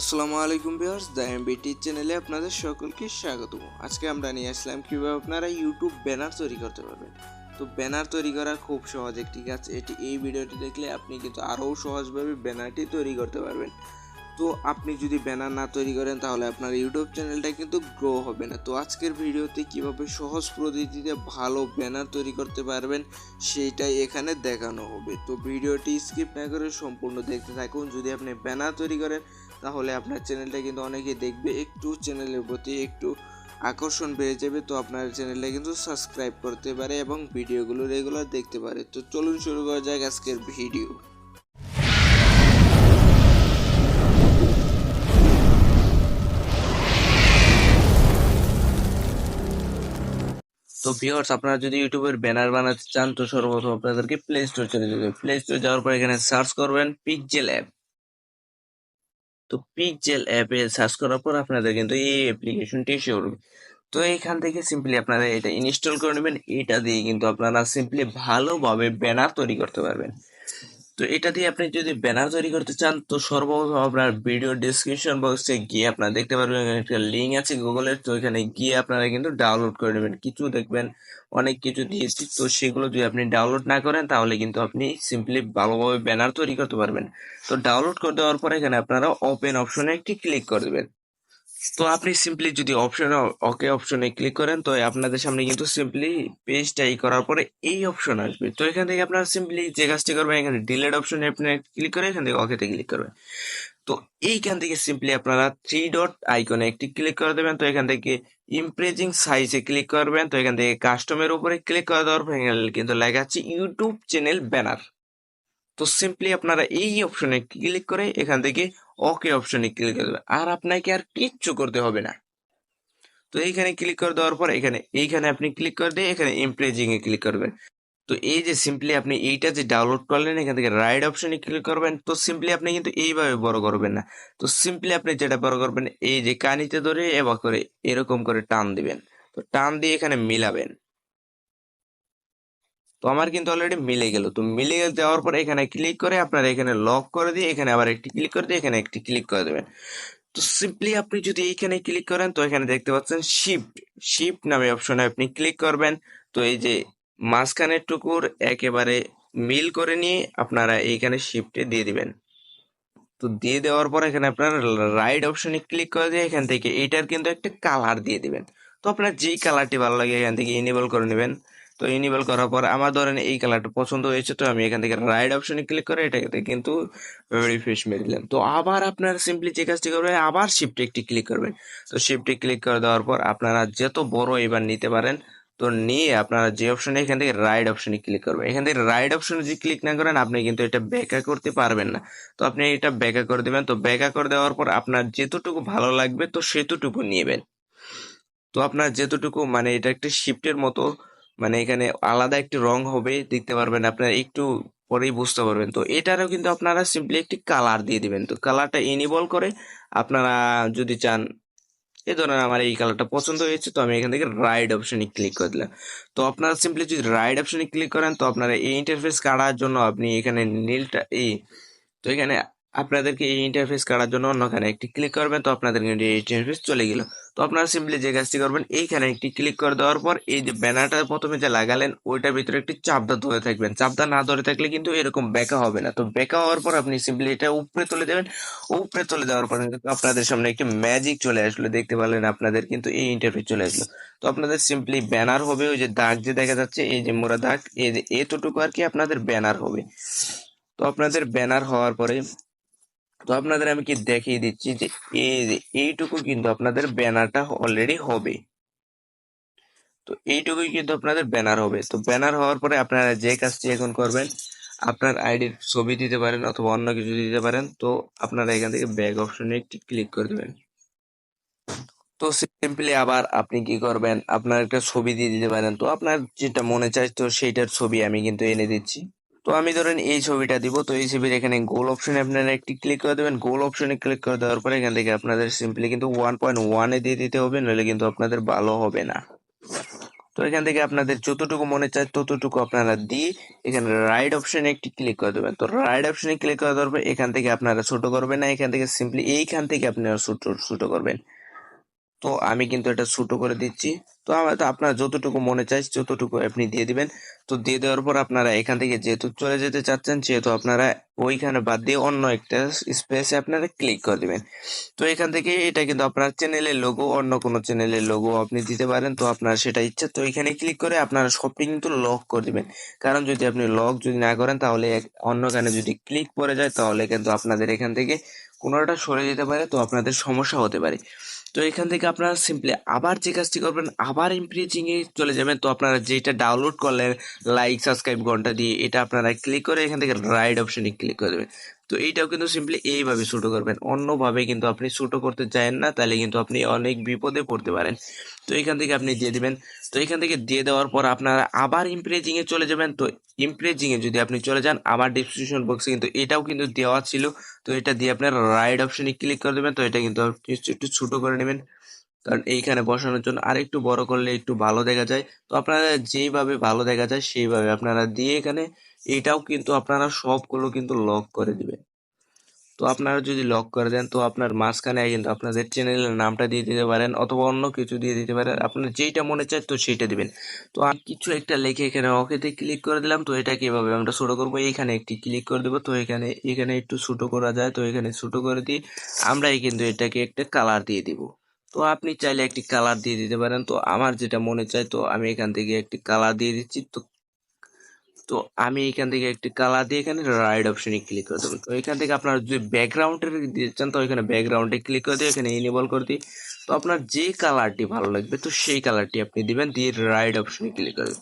আসসালামু আলাইকুম viewers, the MBT চ্যানেলে আপনাদের সকলকে স্বাগত। আজকে আমরা নিয়ে আসলাম কীভাবে আপনারা ইউটিউব ব্যানার তৈরি করতে পারবেন। তো ব্যানার তৈরি করা খুব সহজ একটি কাজ। এটি, এই ভিডিওটি দেখলে আপনি কিন্তু আরও সহজভাবে ব্যানারটি তৈরি করতে পারবেন। তো আপনি যদি ব্যানার না তৈরি করেন, তাহলে আপনার ইউটিউব চ্যানেলটা কিন্তু গ্রো হবে না। তো আজকের ভিডিওতে কীভাবে সহজ পদ্ধতিতে ভালো ব্যানার তৈরি করতে পারবেন সেইটাই এখানে দেখানো হবে। তো ভিডিওটি স্কিপ না করে সম্পূর্ণ দেখতে থাকুন। যদি আপনি ব্যানার তৈরি করেন তাহলে আপনার চ্যানেলটা কিন্তু অনেকে দেখবে। একটু চ্যানেলের প্রতি একটু আকর্ষণ বেড়ে যাবে, তো আপনার চ্যানেলটা কিন্তু সাবস্ক্রাইব করতে পারে এবং ভিডিওগুলো রেগুলার দেখতে পারে। তো চলুন শুরু করা যাক আজকের ভিডিও। তো ভিউয়ার্স আপনারা যদি ইউটিউবের ব্যানার বানাতে চান, তো সর্বপ্রথম আপনাদেরকে প্লে স্টোর চলে যেতে হবে প্লে স্টোর যাওয়ার পর এখানে সার্চ করবেন পিকজেল অ্যাপ তো পিকজেল অ্যাপে সার্চ করার পর আপনাদের কিন্তু এই অ্যাপ্লিকেশনটি শুরু করবে তো এখান থেকে সিম্পলি আপনারা এটা ইনস্টল করে নেবেন। এটা দিয়ে কিন্তু আপনারা সিম্পলি ভালোভাবে ব্যানার তৈরি করতে পারবেন। তো এটা দিয়ে আপনি যদি ব্যানার তৈরি করতে চান, তো সর্বপ্রথম আপনার ভিডিও ডিসক্রিপশন বক্সে গিয়ে আপনারা দেখতে পারবেন একটা লিঙ্ক আছে গুগলের তো এখানে গিয়ে আপনারা কিন্তু ডাউনলোড করে নেবেন। কিছু দেখবেন, অনেক কিছু দিয়েছি। তো সেগুলো যদি আপনি ডাউনলোড না করেন, তাহলে কিন্তু আপনি সিম্পলি ভালোভাবে ব্যানার তৈরি করতে পারবেন। তো ডাউনলোড করে দেওয়ার পরে এখানে আপনারা ওপেন অপশনে একটি ক্লিক করে দেবেন। তো আপনি সিম্পলি যদি অপশনে ওকে অপশনে ক্লিক করেন, তো আপনাদের সামনে কিন্তু সিম্পলি পেজটা ই করার পরে এই অপশন আসবে। তো এখান থেকে আপনারা সিম্পলি যে কাজটি করবেন, এখানে ডিলেট অপশনে আপনি ক্লিক করে এখান থেকে ওকেতে ক্লিক করবেন। তো এইখান থেকে সিম্পলি আপনারা থ্রি ডট আইকনে একটি ক্লিক করে দেবেন, তো এখান থেকে ইমপ্রেজিং সাইজে ক্লিক করবেন, তো এখান থেকে কাস্টমের উপরে ক্লিক করে দেওয়ার পর কিন্তু লেখা আছে ইউটিউব চ্যানেল ব্যানার তো সিম্পলি আপনারা এই অপশনে ক্লিক করে এখান থেকে ওকে অপশনে ক্লিক করে আর আপনাকে আর কিচ্ছু করতে হবে না। তো এইখানে ক্লিক করে দেওয়ার পর এখানে, এইখানে আপনি ক্লিক করে দিয়ে এখানে ইমপ্রেজিং এ ক্লিক করবেন। তো এই যে সিম্পলি আপনি এইটা যে ডাউনলোড করলেন, এখান থেকে রাইট অপশনে ক্লিক করবেন। তো সিম্পলি আপনি কিন্তু এইভাবে বড় করবেন না। তো সিম্পলি আপনি যেটা বড় করবেন, এই যে কানিতে ধরে এবার করে এরকম করে টান দিবেন। তো টান দিয়ে এখানে মিলাবেন। তো আমার কিন্তু অলরেডি মিলে গেল। তো মিলে গেল দেওয়ার পরে এখানে ক্লিক করে আপনারা এখানে লক করে দিয়ে এখানে আবার একটি ক্লিক করে দিয়ে এখানে একটি ক্লিক করে দেবেন। তো সিম্পলি আপনি যদি এইখানে ক্লিক করেন, তো এখানে দেখতে পাচ্ছেন শিফট শিফট নামে অপশনে আপনি ক্লিক করবেন। তো এই যে মাঝখানের টুকুর একেবারে মিল করে নিয়ে আপনারা এইখানে শিফটে দিয়ে দিবেন। তো দিয়ে দেওয়ার পর এখানে আপনার রাইট অপশনে ক্লিক করে দিয়ে এখান থেকে এটার কিন্তু একটা কালার দিয়ে দিবেন। তো আপনার যেই কালারটি ভালো লাগে এখান থেকে ইনেবল করে নেবেন। তো ইনেবল করার পর আমার ধরেন এই কালারটা পছন্দ হয়েছে, তো আমি এখান থেকে রাইট অপশনে ক্লিক করে এটাকে কিন্তু রিফ্রেশ মেরে দিলাম। তো আবার আপনার সিম্পলি যে কাজটি করবেন, আবার শিফটে একটি ক্লিক করবেন। তো শিফটে ক্লিক করে দেওয়ার পর আপনারা যত বড় এবার নিতে পারেন, তো নিয়ে আপনারা যে অপশনে এখান থেকে রাইট অপশনে ক্লিক করবেন। এখান থেকে রাইট অপশনে যদি ক্লিক না করেন, আপনি কিন্তু এটা ব্যাকা করতে পারবেন না। তো আপনি এটা ব্যাকা করে দেবেন। তো ব্যাকা করে দেওয়ার পর আপনার যেতটুকু ভালো লাগবে, তো সেতটুকু নিবেন। তো আপনার যেতটুকু মানে এটা একটা শিফটের মতো মানে এখানে আলাদা একটি রং হবে, দেখতে পারবেন আপনারা একটু পরেই বুঝতে পারবেন। তো এটারও কিন্তু আপনারা সিম্পলি একটি কালার দিয়ে দিবেন। তো কালারটা ইনেবল করে আপনারা যদি চান এই ধরেন আমার এই কালারটা পছন্দ হয়েছে, তো আমি এখান থেকে রাইড অপশনে ক্লিক করে দিলাম। তো আপনারা সিম্পলি যদি রাইড অপশনে ক্লিক করেন, তো আপনারা এই ইন্টারফেস কাটার জন্য আপনি এখানে নীলটা, এই, তো এখানে আপনাদেরকে এই ইন্টারফেস কাটার জন্য অন্যখানে একটি ক্লিক করবেন, তো আপনাদের কিন্তু এই ইন্টারফেস চলে গেল। তো আপনারা সিম্পলি যে কাজটি করবেন, এইখানে একটি ক্লিক করে দেওয়ার পর এই যে ব্যানারটা প্রথমে যে লাগালেন, ওইটার ভিতরে একটি চাপদা ধরে থাকবেন। চাপদা না ধরে থাকলে কিন্তু এরকম বেঁকা হবে না। তো বেঁকা হওয়ার পর আপনি সিম্পলি এটা উপরে তুলে দেবেন। উপরে তুলে দেওয়ার পর কিন্তু আপনাদের সামনে একটি ম্যাজিক চলে আসলো। দেখতে পারলেন আপনাদের কিন্তু এই ইন্টারফেস চলে আসলো। তো আপনাদের সিম্পলি ব্যানার হবে, ওই যে দাগ যে দেখা যাচ্ছে, এই যে মোরা দাগ, এই যে এতটুকু আর কি আপনাদের ব্যানার হবে। তো আপনাদের ব্যানার হওয়ার পরে তো আপনাদের আমি কি দেখিয়ে দিচ্ছি যে এই যে এইটুকু কিন্তু আপনাদের ব্যানারটা অলরেডি হবে। তো এইটুকুই কিন্তু আপনাদের ব্যানার হবে। তো ব্যানার হওয়ার পরে আপনারা যে কাজটি এখন করবেন, আপনার আইডির ছবি দিতে পারেন অথবা অন্য কিছু দিতে পারেন, তো আপনারা এখান থেকে ব্যাগ অপশনে একটি ক্লিক করে দেবেন। তো সিম্পলি আবার আপনি কি করবেন, আপনার একটা ছবি দিয়ে দিতে পারেন। তো আপনার যেটা মনে চায় তো সেইটার ছবি আমি কিন্তু এনে দিচ্ছি। তো আমি ধরেন এই ছবিটা দিব, তো এই ছবির এখানে গোল অপশনে আপনারা একটি ক্লিক করে দেবেন। গোল অপশনে ক্লিক করে দেওয়ার পরে এখান থেকে আপনাদের সিম্পলি কিন্তু ওয়ান পয়েন্ট ওয়ানে দিয়ে দিতে হবে নইলে কিন্তু আপনাদের ভালো হবে না। তো এখান থেকে আপনাদের যতটুকু মনে চায় ততটুকু আপনারা দিয়ে এখানে রাইট অপশনে একটি ক্লিক করে দেবেন। তো রাইট অপশনে ক্লিক করে দেওয়ার পর এখান থেকে আপনারা ছোট করবেন না, এখান থেকে সিম্পলি এইখান থেকে আপনারা ছোট ছোট করবেন। তো আমি কিন্তু এটা ছোট করে দিচ্ছি। তো তো আপনার যতটুকু মনে চাই যতটুকু আপনি দিয়ে দিবেন। তো দিয়ে দেওয়ার পর আপনারা এখান থেকে যেহেতু চলে যেতে চাচ্ছেন, সেহেতু আপনারা ওইখানে বাদ দিয়ে অন্য একটা স্পেসে আপনারা ক্লিক করে দিবেন। তো এখান থেকে এটা কিন্তু আপনার চ্যানেলের লোগো অন্য কোনো চ্যানেলের লোগো আপনি দিতে পারেন। তো আপনার সেটা ইচ্ছা, তো এখানে ক্লিক করে আপনারা সবটি কিন্তু লক করে দিবেন। কারণ যদি আপনি লক যদি না করেন, তাহলে অন্য কানে যদি ক্লিক পড়ে যায়, তাহলে কিন্তু আপনাদের এখান থেকে কোনোটা সরে যেতে পারে, তো আপনাদের সমস্যা হতে পারে। তো এখান থেকে আপনারা সিম্পলি আবার যে কাজটি করবেন, আবার ইমপ্রিজিং এ চলে যাবেন। তো আপনারা যেটা ডাউনলোড করলেন লাইক সাবস্ক্রাইব ঘণ্টা দিয়ে, এটা আপনারা ক্লিক করে এখান থেকে রাইট অপশনে ক্লিক করে দেবেন। তো এইটাও কিন্তু সিম্পলি এইভাবে ছোট করবেন। অন্যভাবে কিন্তু আপনি ছোট করতে চান না, তাহলে কিন্তু আপনি অনেক বিপদে পড়তে পারেন। তো এখান থেকে আপনি দিয়ে দিবেন। তো এখান থেকে দিয়ে দেওয়ার পর আপনারা আবার ইমপ্রেজিং এ চলে যাবেন। তো ইমপ্রেজিং এ যদি আপনি চলে যান, আবার ডিসক্রিপশন বক্সে কিন্তু এটাও কিন্তু দেওয়া ছিল। তো এটা দিয়ে আপনার রাইট অপশনে ক্লিক করে দেবেন। তো এটা কিন্তু আপনি একটু ছোটো করে নেবেন। কারণ এইখানে বসানোর জন্য আর একটু বড় করলে একটু ভালো দেখা যায়। তো আপনারা যেইভাবে ভালো দেখা যায়, সেইভাবে আপনারা দিয়ে এখানে এটাও কিন্তু আপনারা সবগুলো কিন্তু লক করে দিবেন। তো আপনারা যদি লক করে দেন, তো আপনার মাঝখানে কিন্তু আপনাদের চ্যানেলের নামটা দিয়ে দিতে পারেন অথবা অন্য কিছু দিয়ে দিতে পারেন, আপনার যেইটা মনে চায় তো সেইটা দিবেন। তো আমি কিছু একটা লিখে এখানে ওকেতে ক্লিক করে দিলাম, তো এটা কীভাবে আমরা ছোটো করব? এখানে একটি ক্লিক করে দেবো, তো এখানে এখানে একটু ছোটো করা যায়, তো এখানে ছোটো করে দিই আমরাই কিন্তু এটাকে একটা কালার দিয়ে দিব। তো আপনি চাইলে একটি কালার দিয়ে দিতে পারেন, তো আমার যেটা মনে চায় তো আমি এখান থেকে একটি কালার দিয়ে দিচ্ছি, তো তো আমি এখান থেকে একটি কালার দিয়ে এখানে রাইট অপশনে ক্লিক করে দেবো। তো এখান থেকে আপনার যে ব্যাকগ্রাউন্ডের দিচ্ছেন তো এখানে ব্যাকগ্রাউন্ডে ক্লিক করে দিয়ে এখানে ইনেবল করে দিই। তো আপনার যে কালারটি ভালো লাগবে, তো সেই কালারটি আপনি দিবেন, দিয়ে রাইট অপশনে ক্লিক করে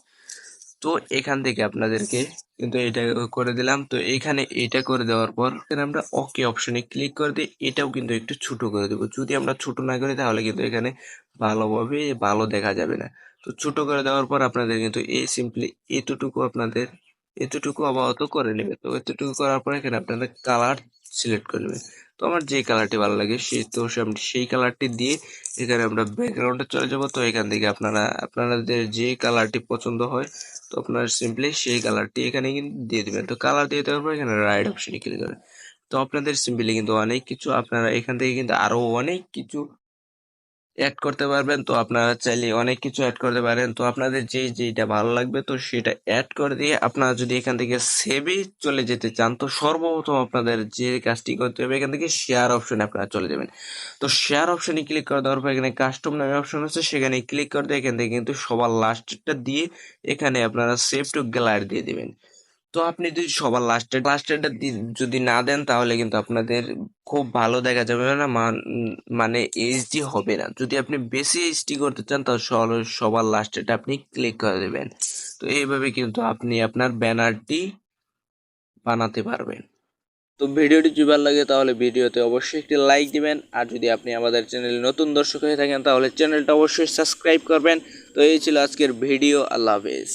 তো এখান থেকে আপনাদেরকে কিন্তু এটা করে দিলাম। তো এখানে এটা করে দেওয়ার পর এখানে আমরা ওকে অপশনে ক্লিক করে দিই এটাও কিন্তু একটু ছোট করে দেবো। যদি আমরা ছোট না করি, তাহলে কিন্তু এখানে ভালোভাবে ভালো দেখা যাবে না। তো ছোট করে দেওয়ার পর আপনাদের কিন্তু এই সিম্পলি এতটুকু আপনাদের, এতটুকু আপাতত করে নেবে। তো এতটুকু করার পর এখানে আপনাদের কালার সিলেক্ট করে নেবেন তো আমার যে কালারটি ভালো লাগে সেই তো সে- সেই কালারটি দিয়ে এখানে আমরা ব্যাকগ্রাউন্ডে চলে যাব। তো এখান থেকে আপনারা, আপনাদের যে কালারটি পছন্দ হয়, তো আপনারা সিম্পলি সেই কালারটি এখানে কিন্তু দিয়ে দেবেন। তো কালার দিয়ে দেওয়ার পর এখানে রাইট অপশনে ক্লিক করেন তো আপনাদের সিম্পলি কিন্তু অনেক কিছু, আপনারা এখান থেকে কিন্তু আরও অনেক কিছু অ্যাড করতে পারবেন। তো আপনারা চাইলে অনেক কিছু অ্যাড করতে পারেন। তো আপনাদের যে যেটা ভালো লাগবে, তো সেটা অ্যাড করে দিয়ে আপনারা যদি এখান থেকে সেভে চলে যেতে চান, তো সর্বপ্রথম আপনাদের যে কাজটি করতে হবে, এখান থেকে শেয়ার অপশনে আপনারা চলে যাবেন। তো শেয়ার অপশনে ক্লিক করে দেওয়ার পর এখানে কাস্টম নামে অপশন আছে, সেখানে ক্লিক করে দিয়ে এখান থেকে কিন্তু সবার লাস্টটা দিয়ে এখানে আপনারা সেভ টু গ্যালারি দিয়ে দিবেন। তো আপনি যদি সবার লাস্টের লাস্টেরটা যদি না দেন, তাহলে কিন্তু আপনাদের খুব ভালো দেখা যাবে। না মান- এইচডি হবে না। যদি আপনি বেশি এইচডি করতে চান, তাহলে সবার লাস্টেরটা আপনি ক্লিক করে দেবেন। তো এইভাবে কিন্তু আপনি আপনার ব্যানারটি বানাতে পারবেন। তো ভিডিওটি যদি ভালো লাগে, তাহলে ভিডিওতে অবশ্যই একটি লাইক দিবেন। আর যদি আপনি আমাদের চ্যানেলে নতুন দর্শক হয়ে থাকেন, তাহলে চ্যানেলটা অবশ্যই সাবস্ক্রাইব করবেন। তো এই ছিল আজকের ভিডিও। আল্লাহ হাফেজ।